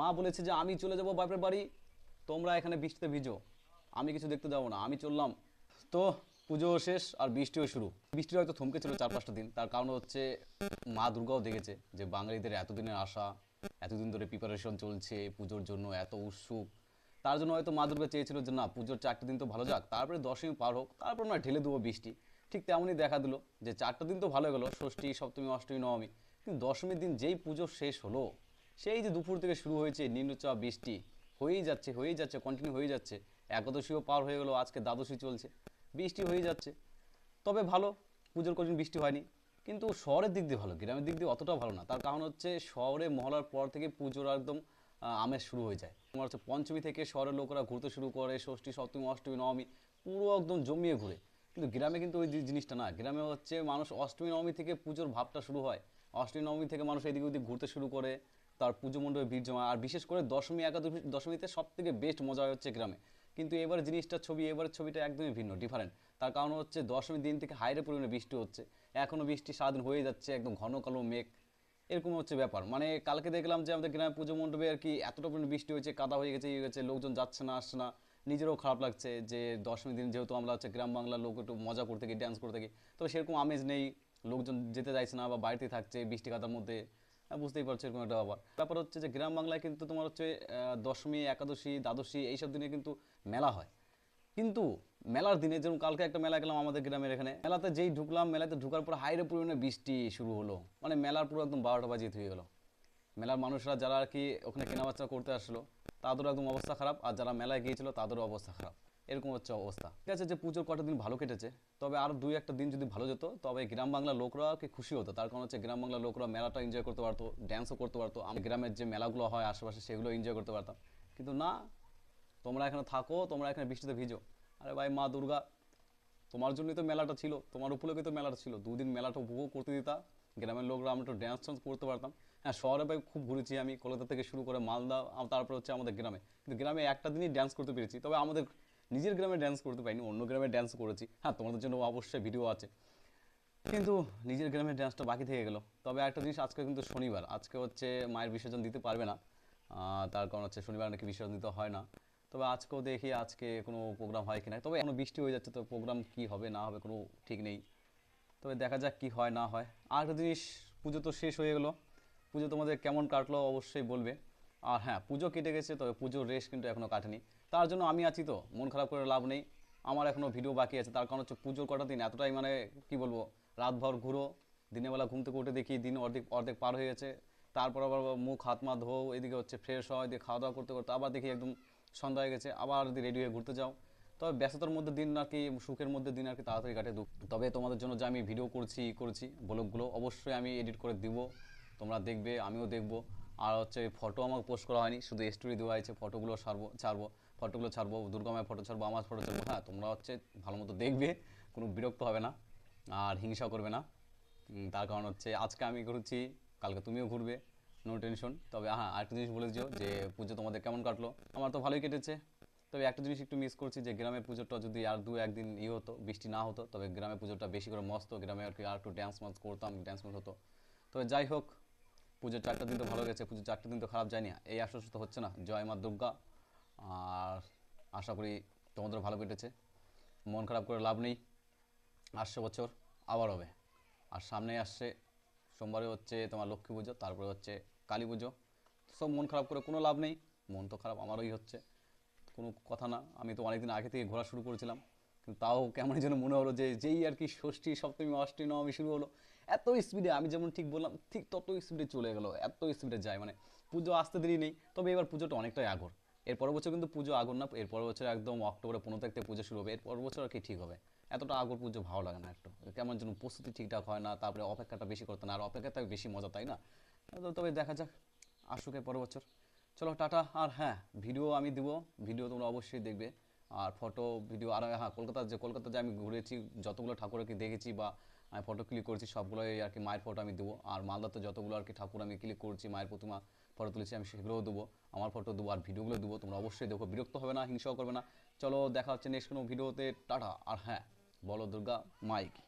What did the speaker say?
মা বলেছে যে, আমি চলে যাব বাপের বাড়ি, তোমরা এখানে বৃষ্টিতে ভিজো। আমি কিছু দেখতে যাব না, আমি চললাম। তো পুজো শেষ আর বৃষ্টিও শুরু। বৃষ্টি হয়তো থমকে ছিল চার পাঁচটা দিন। তার কারণ হচ্ছে মা দুর্গাও দেখেছে যে, বাঙালিদের এতদিনের আশা, এতদিন ধরে প্রিপারেশন চলছে, পুজোর জন্য এত উৎসুক। তার জন্য হয়তো মা দুর্গা চেয়েছিল যে, না, পুজোর চারটে দিন তো ভালো যাক, তারপরে দশমী পার হোক, তারপর না ঢেলে দেবো বৃষ্টি। ঠিক তেমনই দেখা দিল যে, চারটা দিন তো ভালো গেলো, ষষ্ঠী, সপ্তমী, অষ্টমী, নবমী। কিন্তু দশমীর দিন যেই পুজো শেষ হলো সেই যে দুপুর থেকে শুরু হয়েছে, নিম্নচাপ, বৃষ্টি, হয়েই যাচ্ছে হয়েই যাচ্ছে কন্টিনিউ হয়ে যাচ্ছে। একাদশীও পার হয়ে গেলো, আজকে দ্বাদশী চলছে। বৃষ্টি হয়ে যাচ্ছে। তবে ভালো, পুজোর কদিন বৃষ্টি হয়নি। কিন্তু শহরের দিক দিয়ে ভালো, গ্রামের দিক দিয়ে অতটা ভালো না। তার কারণ হচ্ছে শহরে মহলার পর থেকে পুজোর একদম আমেজ শুরু হয়ে যায়। তোমার হচ্ছে পঞ্চমী থেকে শহরের লোকেরা ঘুরতে শুরু করে, ষষ্ঠী, সপ্তমী, অষ্টমী, নবমী, পুরো একদম জমিয়ে ঘুরে। কিন্তু গ্রামে কিন্তু ওই জিনিসটা না। গ্রামে হচ্ছে মানুষ অষ্টমী, নবমী থেকে পুজোর ভাবটা শুরু হয়। অষ্টমী, নবমী থেকে মানুষ এদিক ওদিক ঘুরতে শুরু করে। তার পুজো মণ্ডপে ভিড় জমা, আর বিশেষ করে দশমী, একাদশী, দশমীতে সব থেকে বেস্ট মজা হচ্ছে গ্রামে। কিন্তু এবার জিনিসটার ছবি, এবারের ছবিটা একদমই ভিন্ন ডিফারেন্ট তার কারণ হচ্ছে দশমী দিন থেকে হাইরে পরিমাণে বৃষ্টি হচ্ছে। এখনও বৃষ্টি সারাদিন হয়ে যাচ্ছে, একদম ঘন কালো মেঘ। এরকম হচ্ছে ব্যাপার। মানে কালকে দেখলাম যে আমাদের গ্রামে পুজো মণ্ডপে আর কি এতটা পরিমাণে বৃষ্টি হয়েছে, কাদা হয়ে গেছে ইয়ে গেছে, লোকজন যাচ্ছে না, আসছে না। নিজেরও খারাপ লাগছে যে দশমী দিন যেহেতু আমরা হচ্ছে গ্রাম বাংলার লোক একটু মজা করতে গিয়ে ড্যান্স করতে গিয়ে তো সেরকম আমেজ নেই। লোকজন যেতে চাইছে না বা বাড়িতে থাকছে বৃষ্টি কাদার মধ্যে। বুঝতেই পারছ এরকম একটা ব্যাপার। ব্যাপার হচ্ছে যে গ্রাম বাংলায় কিন্তু তোমার হচ্ছে দশমী, একাদশী, দ্বাদশী এইসব দিনে কিন্তু মেলা হয়। কিন্তু মেলার দিনে যেমন কালকে একটা মেলা গেলাম আমাদের গ্রামের এখানে, মেলাতে যেই ঢুকলাম, মেলাতে ঢুকার পর হাইরে পরিমাণে বৃষ্টি শুরু হলো। মানে মেলার পুরো একদম বারোটা বাজিয়ে হয়ে গেলো মেলার মানুষরা যারা আর কি ওখানে কেনাবেচা করতে আসলো, তাদেরও একদম অবস্থা খারাপ। আর যারা মেলায় গিয়েছিল, তাদেরও অবস্থা খারাপ। এরকম হচ্ছে অবস্থা। ঠিক আছে, যে পুজোর কটা দিন ভালো কেটেছে, তবে আর দুই একটা দিন যদি ভালো যেত, তবে গ্রাম বাংলার লোকরা কি খুশি হতো। তার কারণ হচ্ছে গ্রাম বাংলার লোকরা মেলাটা এনজয় করতে পারতো ড্যান্সও করতে পারতো আমি গ্রামের যে মেলাগুলো হয়, আশেপাশে সেগুলো এনজয় করতে পারতাম। কিন্তু না, তোমরা এখানে থাকো, তোমরা এখানে বৃষ্টিতে ভিজো। আরে ভাই, মা দুর্গা, তোমার জন্যই তো মেলাটা ছিল, তোমার উপলক্ষে তো মেলাটা ছিল। দুদিন মেলাটা উপভোগ করতে দিতা, গ্রামের লোকরা আমরা একটু ড্যান্স ট্যান্স করতে পারতাম। হ্যাঁ শহরে ভাই খুব ঘুরেছি আমি, কলকাতা থেকে শুরু করে মালদা তারপর হচ্ছে আমাদের গ্রামে। কিন্তু গ্রামে একটা দিনই ড্যান্স করতে পেরেছি, তবে আমাদের নিজের গ্রামে ড্যান্স করতে পারিনি, অন্য গ্রামে ড্যান্স করেছি। হ্যাঁ তোমাদের জন্য অবশ্যই ভিডিও আছে। কিন্তু নিজের গ্রামের ড্যান্সটা বাকি থেকে গেল। তবে একটা জিনিস আজকে কিন্তু শনিবার। আজকে হচ্ছে মায়ের বিসর্জন দিতে পারবে না। তার কারণ হচ্ছে শনিবার নাকি বিসর্জন দিতে হয় না। তবে আজকেও দেখি আজকে কোনো প্রোগ্রাম হয় কিনা তবে এখনও বৃষ্টি হয়ে যাচ্ছে, তো প্রোগ্রাম কি হবে, না হবে কোনো ঠিক নেই। তবে দেখা যাক কি হয়, না হয়। আর একটা জিনিস, পুজো তো শেষ হয়ে গেলো। পুজো তোমাদের কেমন কাটলো অবশ্যই বলবে। আর হ্যাঁ পুজো কেটে গেছে, তবে পুজোর রেশ কিন্তু এখনও কাটেনি। তার জন্য আমি আছি তো, মন খারাপ করে লাভ নেই। আমার এখনও ভিডিও বাকি আছে, তার কারণ হচ্ছে পুজোর কটা দিন এতটাই মানে কি বলব, রাতভর ঘুরো দিনের বেলা ঘুম থেকে উঠে দেখি দিন অর্ধেক অর্ধেক পার হয়ে গেছে। তারপর আবার মুখ, হাত মা ধো এদিকে হচ্ছে ফ্রেশ হয় এদিকে খাওয়া দাওয়া করতে করতে আবার দেখি একদম সন্ধ্যা হয়ে গেছে, আবার যদি রেডি হয়ে ঘুরতে যাও। তবে ব্যস্ততার মধ্যে দিন আর কি, সুখের মধ্যে দিন আর কি তাড়াতাড়ি কাটে। দুঃখ তবে তোমাদের জন্য যে আমি ভিডিও করছি করছি ব্লগগুলো অবশ্যই আমি এডিট করে দিব। তোমরা দেখবে, আমিও দেখব। আর হচ্ছে ফটো আমাকে পোস্ট করা হয়নি, শুধু স্টোরি দেওয়া হয়েছে ফটোগুলো ছাড়বো ছাড়বো ফটোগুলো ছাড়বো দুর্গামায় ফটো ছাড়বো, আমার ফটো ছাড়বো। হ্যাঁ তোমরা হচ্ছে ভালো মতো দেখবে, কোনো বিরক্ত হবে না আর হিংসা করবে না। তার কারণ হচ্ছে আজকে আমি ঘুরছি, কালকে তুমিও ঘুরবে নো টেনশন তবে হ্যাঁ আরেকটা জিনিস বলে দিও যে পুজো তোমাদের কেমন কাটলো? আমার তো ভালোই কেটেছে। তবে একটা জিনিস একটু মিস করছি যে গ্রামের পুজোটা যদি আর দু একদিন ইয়ে হতো, বৃষ্টি না হতো, তবে গ্রামের পুজোটা বেশি করে মস্ত। গ্রামে আর কি আর একটু ড্যান্স ম্যান্স করতাম ড্যান্স ম্যান্স হতো। তবে যাই হোক পুজোর চারটা দিন তো ভালো গেছে, পুজোর চারটা দিন তো খারাপ যায়নি। এই আশ্বস্ত হচ্ছে না। জয় মা দুর্গা। আর আশা করি তোমাদের ভালো কেটেছে। মন খারাপ করে লাভ নেই। আসছে বছর, আবার হবে। আর সামনে আসছে সোমবারে হচ্ছে তোমার লক্ষ্মী পুজো, তারপরে হচ্ছে কালী পুজো। সব মন খারাপ করে কোনো লাভ নেই। মন তো খারাপ আমারই হচ্ছে। কোনো কথা না। আমি তো অনেকদিন আগে থেকে ঘোরা শুরু করেছিলাম। কিন্তু তাও কেমন যেন মনে হলো যে যেই আর কি ষষ্ঠী, সপ্তমী, অষ্টমী, নবমী শুরু হলো, এত স্পিডে আমি যেমন ঠিক বললাম, ঠিক তত স্পিডে চলে গেলো, এত স্পিডে যায়। মানে পুজো আসতে দেরি নেই, তবে এবার পুজোটা অনেকটাই আগর। এর পরের বছর কিন্তু পুজো আগর না এর পরের বছর একদম অক্টোবরে পনেরো তারিখ থেকে পুজো শুরু হবে এর পরের বছর আর কি ঠিক হবে। এতটা আগর পুজো ভালো লাগে না একটু। কেমন যেন প্রস্তুতি ঠিকঠাক হয় না, তারপরে অপেক্ষাটা বেশি করতে না, আর অপেক্ষাটা বেশি মজা, তাই না? তবে দেখা যাক, আসুক এর পরের বছর। চলো, টাটা। আর হ্যাঁ ভিডিও আমি দেবো ভিডিও তোমরা অবশ্যই দেখবে। আর ফটো ভিডিও আর হ্যাঁ কলকাতা যে কলকাতা যে আমি ঘুরেছি, যতগুলো ঠাকুরকে দেখেছি বা আমি ফটো ক্লিক করেছি, সবগুলোই আর কি মায়ের ফটো আমি দেবো। আর মালদাতে যতগুলো আর কি ঠাকুর আমি ক্লিক করছি, মায়ের প্রতিমা ফটো তুলেছি, আমি সেগুলোও দেবো, আমার ফটো দেবো আর ভিডিওগুলো দেবো, তোমরা অবশ্যই দেখো, বিরক্ত হবে না, হিংসাও করবে না। চলো, দেখা হচ্ছে নেক্সট কোনো ভিডিওতে টাটা। আর হ্যাঁ বলো দুর্গা, মাইক।